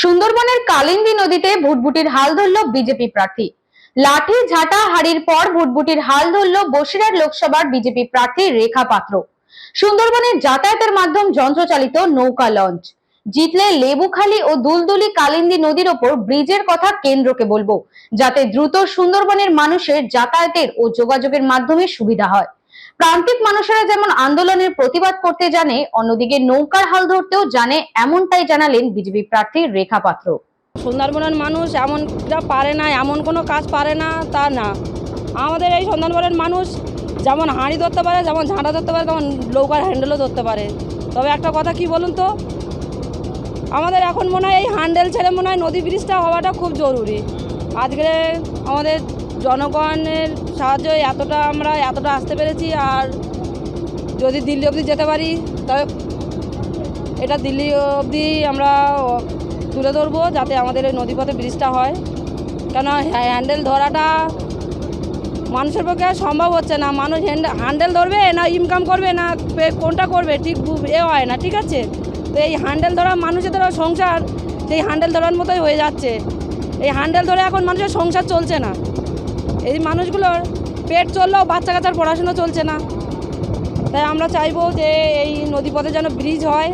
সুন্দরবনের কালিন্দী নদীতে ভুটভুটির হাল ধরল বিজেপি প্রার্থী। লাঠি ঝাঁটা হাড়ির পর ভুটভুটির হাল ধরল বসিরহাট লোকসভার বিজেপি প্রার্থী রেখা পাত্র। সুন্দরবনের যাতায়াতের মাধ্যম যন্ত্রচালিত নৌকা লঞ্চ। জিতলে লেবুখালী ও দুলদুলি কালিন্দী নদীর ওপর ব্রিজের কথা কেন্দ্রকে বলব, যাতে দ্রুত সুন্দরবনের মানুষের যাতায়াতের ও যোগাযোগের মাধ্যমে সুবিধা হয়। প্রান্তিক মানুষেরা যেমন আন্দোলনের প্রতিবাদ করতে জানে, অন্যদিকে নৌকার হাল ধরতেও জানে, এমনটাই জানালেন বিজেপি প্রার্থী রেখা পাত্র। সুন্দরবনের মানুষ এমনটা পারে না, এমন কোনো কাজ পারে না, তা না। আমাদের এই সুন্দরবনের মানুষ যেমন হাঁড়ি ধরতে পারে, যেমন ঝাঁটা ধরতে পারে, তেমন নৌকার হ্যান্ডেলও ধরতে পারে। তবে একটা কথা কি বলুন তো? আমাদের এখন মনে হয় এই হ্যান্ডেল ছেড়ে মনে হয় নদী ব্রিজটা হওয়াটা খুব জরুরি। আজকে আমাদের জনগণের সাহায্যে এতটা আমরা এতটা আসতে পেরেছি, আর যদি দিল্লি অবধি যেতে পারি, তবে এটা দিল্লি অবধি আমরা তুলে ধরবো যাতে আমাদের এই নদীপথে ব্রিজটা হয়। কেন হ্যান্ডেল ধরাটা মানুষের পক্ষে সম্ভব হচ্ছে না। মানুষ হ্যান্ডেল ধরবে না ইনকাম করবে না কোনটা করবে ঠিক এ হয় না, ঠিক আছে? তো এই হ্যান্ডেল ধরা মানুষের ধরা সংসার, সেই হ্যান্ডেল ধরার মতোই হয়ে যাচ্ছে। এই হ্যান্ডেল ধরে এখন মানুষের সংসার চলছে না। এই মানুষগুলোর পেট চললেও বাচ্চা কাচ্চার পড়াশুনো চলছে না। তাই আমরা চাইব যে এই নদীপথে যেন ব্রিজ হয়।